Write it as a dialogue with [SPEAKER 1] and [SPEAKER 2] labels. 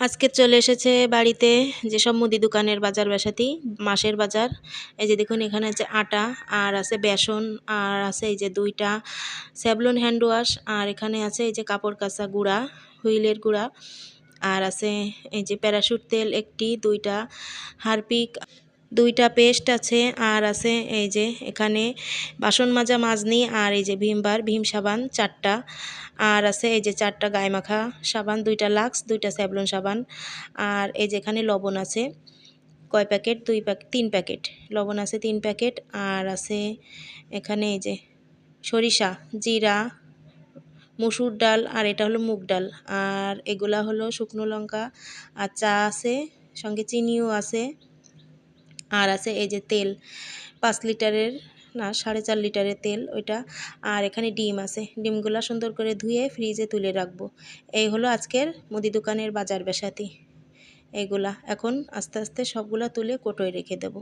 [SPEAKER 1] আজকে চলে এসেছে বাড়িতে যেসব মুদি দোকানের বাজার বেসাতি, মাসের বাজার। এই যে দেখুন, এখানে আছে আটা, আর আছে বেসন, আর আছে এই যে দুইটা স্যাভলন হ্যান্ড ওয়াশ, আর এখানে আছে এই যে কাপড় কাঁচা গুঁড়া, হুইলের গুঁড়া, আর আছে এই যে প্যারাশুট তেল একটি, দুইটা হারপিক দুইটা পেস্ট আছে, আর আছে এই যে এখানে বাসন মাজা মাজনি আর এই যে ভীমবার ভীম সাবান চারটা। আর আছে এই যে চারটা গায়ে মাখা সাবান, দুইটা লাক্স, দুইটা স্যাভলন সাবান। আর এই যে এখানে লবণ আছে, কয় প্যাকেট? দুই প্যাকেট তিন প্যাকেট। লবণ আছে তিন প্যাকেট, আর আছে এখানে এই যে সরিষা, জিরা, মুসুর ডাল, আর এটা হলো মুগ ডাল। আর এগুলা হলো শুকনো লঙ্কা, আর চা আছে, সঙ্গে চিনিও আছে। আর আছে এই যে তেল, পাঁচ লিটারের না, সাড়ে চার লিটারের তেল ওইটা। আর এখানে ডিম আছে, ডিমগুলো সুন্দর করে ধুয়ে ফ্রিজে তুলে রাখব। এই হলো আজকের মুদি দোকানের বাজার বেসাতি। এইগুলা এখন আস্তে আস্তে সবগুলা তুলে কোটোয় রেখে দেবো।